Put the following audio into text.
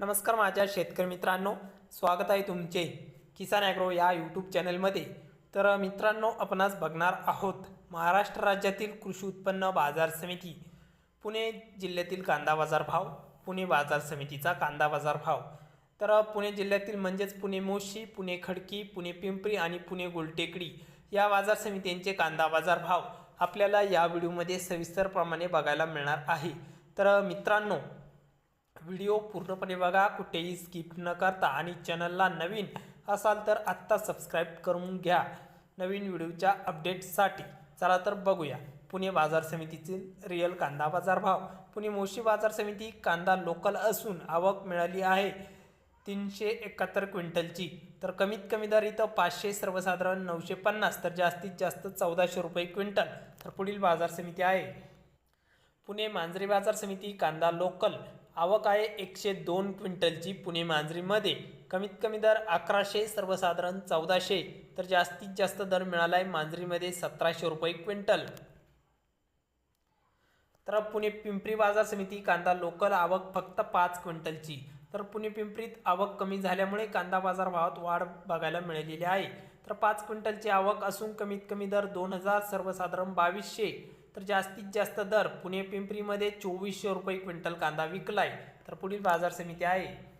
नमस्कार माझ्या शेतकरी मित्रांनो स्वागत आहे तुमचे किसान ॲग्रो या यूट्यूब चॅनलमध्ये. तर मित्रांनो आपणास बघणार आहोत महाराष्ट्र राज्यातील कृषी उत्पन्न बाजार समिती पुणे जिल्ह्यातील कांदा बाजार भाव पुणे बाजार समितीचा कांदा बाजार भाव. तर पुणे जिल्ह्यातील म्हणजेच पुणे मोशी पुणे खडकी पुणे पिंपरी आणि पुणे गुलटेकडी या बाजार समित्यांचे कांदा बाजार भाव आपल्याला या व्हिडिओमध्ये सविस्तरप्रमाणे बघायला मिळणार आहे. तर मित्रांनो व्हिडिओ पूर्णपणे बघा कुठेही स्किप न करता. आणि चॅनलला नवीन असाल तर आत्ता सबस्क्राईब करून घ्या. नवीन व्हिडिओच्या अपडेटसाठी चला तर बघूया. पुणे बाजार समितीतील रिअल कांदा बाजार भाव. पुणे मोशी बाजार समिती कांदा लोकल असून आवक मिळाली आहे. तीनशे एकाहत्तर क्विंटलची. तर कमीत कमी दर इथं पाचशे सर्वसाधारण नऊशे पन्नास तर जास्तीत जास्त चौदाशे रुपये क्विंटल. तर पुढील बाजार समिती आहे. पुणे मांजरी बाजार समिती कांदा लोकल आवक आहे एकशे दोन क्विंटलची पुणे मांजरीमध्ये. कमीत कमी दर अकराशे सर्वसाधारण चौदाशे. तर जास्तीत जास्त दर मिळाला आहे मांजरीमध्ये सतराशे रुपये क्विंटल. तर पुणे पिंपरी बाजार समिती कांदा लोकल आवक फक्त पाच क्विंटलची. तर पुणे पिंपरीत आवक कमी झाल्यामुळे कांदा बाजार भावात वाढ बघायला मिळालेली आहे. तर पाच क्विंटलची आवक असून कमीत कमी दर दोन हजार सर्वसाधारण बावीसशे. तर जास्तीत जास्त दर पुणे पिंपरीमध्ये चोवीसशे रुपये क्विंटल कांदा विकलाय. तर पुढील बाजार समिती आहे.